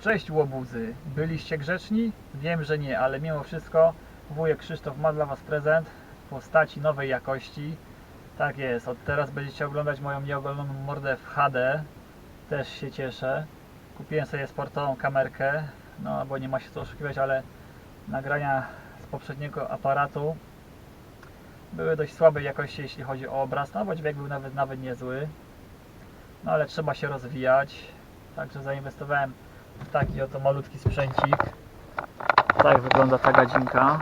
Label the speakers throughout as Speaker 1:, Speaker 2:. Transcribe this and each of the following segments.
Speaker 1: Cześć łobuzy, byliście grzeczni? Wiem, że nie, ale mimo wszystko wujek Krzysztof ma dla Was prezent w postaci nowej jakości. Tak jest, od teraz będziecie oglądać moją nieogoloną mordę w HD. Też się cieszę. Kupiłem sobie sportową kamerkę, no bo nie ma się co oszukiwać, ale nagrania z poprzedniego aparatu były dość słabej jakości, jeśli chodzi o obraz, no bo dźwięk był nawet, nawet niezły. No ale trzeba się rozwijać, także zainwestowałem taki oto malutki sprzęcik. Tak wygląda ta gadzinka.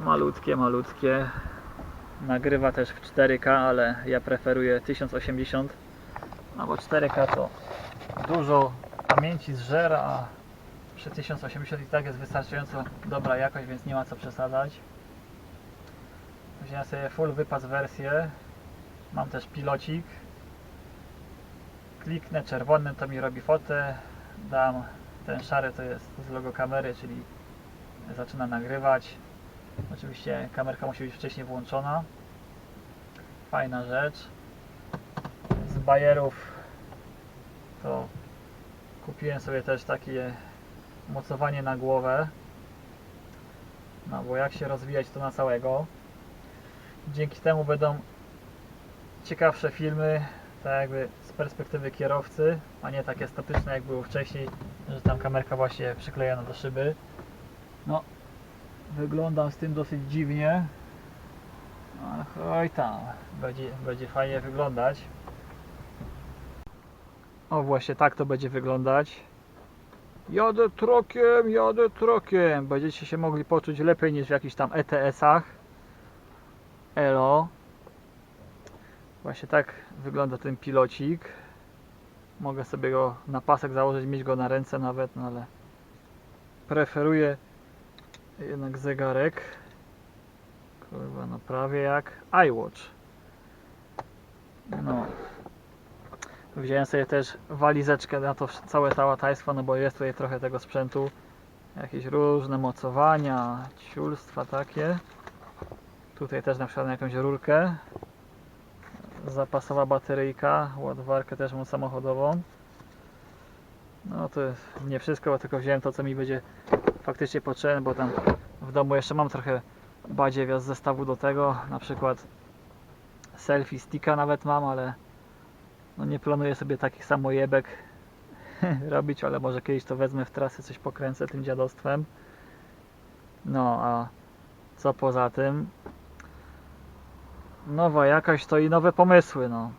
Speaker 1: Malutkie, malutkie. Nagrywa też w 4K, ale ja preferuję 1080. No bo 4K to dużo pamięci zżera, a przy 1080 i tak jest wystarczająco dobra jakość, więc nie ma co przesadzać. Wziąłem sobie full wypas wersję. Mam też pilocik. Kliknę czerwonym, to mi robi fotę. Dam ten szary, to jest z logo kamery, czyli zaczyna nagrywać. Oczywiście kamerka musi być wcześniej włączona. Fajna rzecz. Z bajerów to kupiłem sobie też takie mocowanie na głowę. No bo jak się rozwijać to na całego. Dzięki temu będą ciekawsze filmy, tak jakby z perspektywy kierowcy, a nie takie statyczne jak było wcześniej, że tam kamerka właśnie przyklejona do szyby. No, wyglądam z tym dosyć dziwnie, no, ale oj tam, będzie, będzie fajnie wyglądać. O właśnie tak to będzie wyglądać. Jadę trokiem, jadę trokiem. Będziecie się mogli poczuć lepiej niż w jakichś tam ETS-ach. Elo. Właśnie tak wygląda ten pilocik. Mogę sobie go na pasek założyć, mieć go na ręce nawet, no ale preferuję jednak zegarek. Kurwa, no prawie jak iWatch. No. Wziąłem sobie też walizeczkę na to całe tałataństwo, no bo jest tutaj trochę tego sprzętu. Jakieś różne mocowania, ciulstwa takie. Tutaj też na przykład na jakąś rurkę. Zapasowa bateryjka, ładowarkę też mam samochodową. No to nie wszystko, bo tylko wziąłem to co mi będzie faktycznie potrzebne, bo tam w domu jeszcze mam trochę badziewiaz z zestawu do tego, na przykład selfie sticka nawet mam, ale no nie planuję sobie takich samojebek robić, ale może kiedyś to wezmę w trasę, coś pokręcę tym dziadostwem. No a co poza tym? Nowa jakaś to i nowe pomysły, no.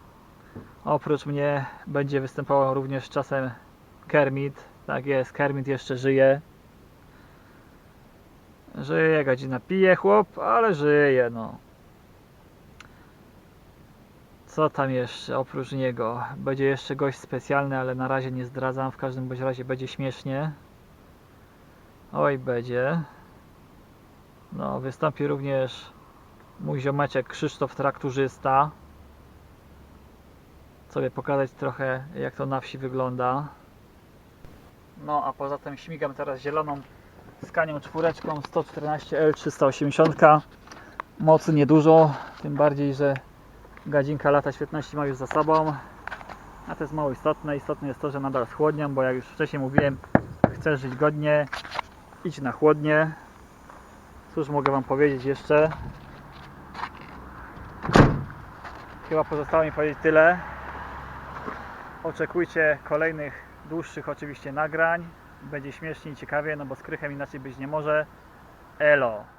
Speaker 1: Oprócz mnie będzie występował również czasem Kermit. Tak jest, Kermit jeszcze żyje. Żyje, godzina pije chłop, ale żyje, no. Co tam jeszcze oprócz niego? Będzie jeszcze gość specjalny, ale na razie nie zdradzam. W każdym bądź razie będzie śmiesznie. Oj, będzie. No, wystąpi również mój ziomeczek Krzysztof Trakturzysta. Sobie pokazać trochę jak to na wsi wygląda. No a poza tym śmigam teraz zieloną skanią czwóreczką 114L 380. Mocy niedużo, tym bardziej, że gadzinka lata świetności ma już za sobą. A to jest mało istotne. Istotne jest to, że nadal schłodniam, bo jak już wcześniej mówiłem, chcesz żyć godnie, idź na chłodnie. Cóż mogę Wam powiedzieć jeszcze? Chyba pozostało mi powiedzieć tyle. Oczekujcie kolejnych dłuższych oczywiście nagrań. Będzie śmiesznie i ciekawie, no bo z krychem inaczej być nie może. Elo!